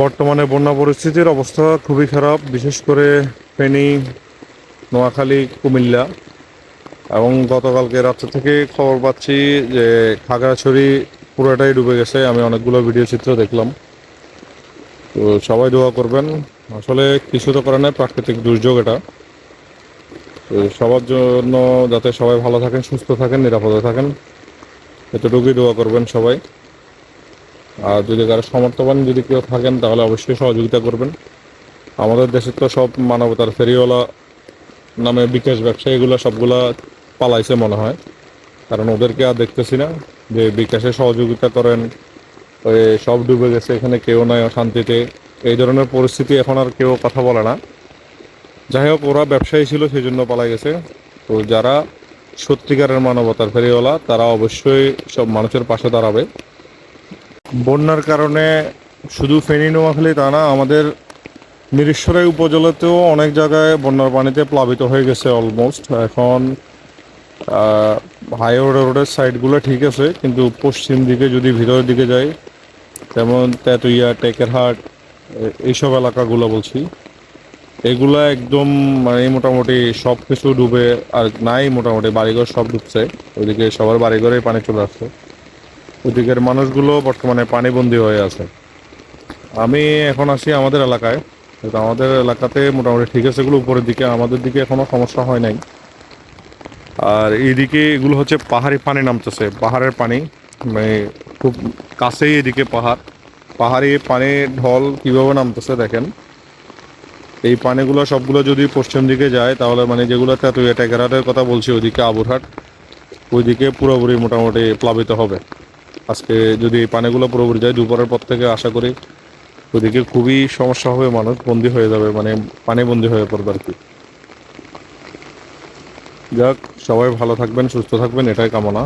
বর্তমানে বন্যা পরিস্থিতির অবস্থা খুবই খারাপ, বিশেষ করে ফেনী, নোয়াখালী, কুমিল্লা এবং গতকালকে রাত্রে থেকে খবর পাচ্ছি যে খাগড়াছড়ি পুরোটাই ডুবে গেছে। আমি অনেকগুলো ভিডিও চিত্র দেখলাম। তো সবাই দোয়া করবেন। আসলে কিছু তো করে নাই, প্রাকৃতিক দুর্যোগ এটা। তো সবার জন্য যাতে সবাই ভালো থাকেন, সুস্থ থাকেন, নিরাপদে থাকেন, এতটুকুই দোয়া করবেন সবাই। আর যদি কারও সমর্থবান যদি কেউ থাকেন, তাহলে অবশ্যই সহযোগিতা করবেন। আমাদের দেশের তো সব মানবতার ফেরিওয়ালা নামে বিকাশ ব্যবসা, এগুলো সবগুলা পালাইছে মনে হয়। কারণ ওদেরকে আর দেখতেছি না যে বিকাশে সহযোগিতা করেন ওই সব ডুবে গেছে, এখানে কেউ নাই শান্তিতে এই ধরনের পরিস্থিতি এখন আর কেউ কথা বলে না। যাই হোক, ওরা ব্যবসায়ী ছিল সেই জন্য পালাই গেছে। তো যারা সত্যিকারের মানবতার ফেরিওয়ালা, তারা অবশ্যই সব মানুষের পাশে দাঁড়াবে। বন্যার কারণে শুধু ফেনী নোয়াখালী তা না, আমাদের মিরেশ্বরাই উপজেলাতেও অনেক জায়গায় বন্যার পানিতে প্লাবিত হয়ে গেছে অলমোস্ট এখন হাইওয়ে রোডের সাইডগুলো ঠিক আছে, কিন্তু পশ্চিম দিকে যদি ভিতরের দিকে যাই, যেমন তেতুইয়া, টেকেরহাট এইসব এলাকাগুলো বলছি, এগুলা একদম মানে মোটামুটি সব কিছু ডুবে আর নাই, মোটামুটি বাড়িঘর সব ডুবছে। ওইদিকে সবার বাড়িঘরেই পানি চলে আসছে। ওদিকের মানুষগুলো বর্তমানে পানিবন্দী হয়ে আছে। আমি এখন আছি আমাদের এলাকায়। আমাদের এলাকাতে মোটামুটি ঠিক আছে, এগুলো উপরের দিকে, আমাদের দিকে এখনও সমস্যা হয় নাই। আর এইদিকে এগুলো হচ্ছে পাহাড়ি পানি নামতেছে, পাহাড়ের পানি। মানে খুব কাছেই এদিকে পাহাড়। পাহাড়ি পানির ঢল কীভাবে নামতেছে দেখেন। এই পানিগুলো সবগুলো যদি পশ্চিম দিকে যায়, তাহলে মানে যেগুলো তেতুইয়া টেকেরহাটের কথা বলছি, ওইদিকে আবুরহাট, ওইদিকে পুরোপুরি মোটামুটি প্লাবিত হবে। আজকে যদি এই পানিগুলো পুরোপুরি যায়, দুপুরের পর থেকে আশা করি ওদিকে খুবই সমস্যা হবে, মানুষ বন্দি হয়ে যাবে মানে পানি বন্দি হয়ে পড়বে আর কি। যাক, সবাই ভালো থাকবেন, সুস্থ থাকবেন, এটাই কামনা।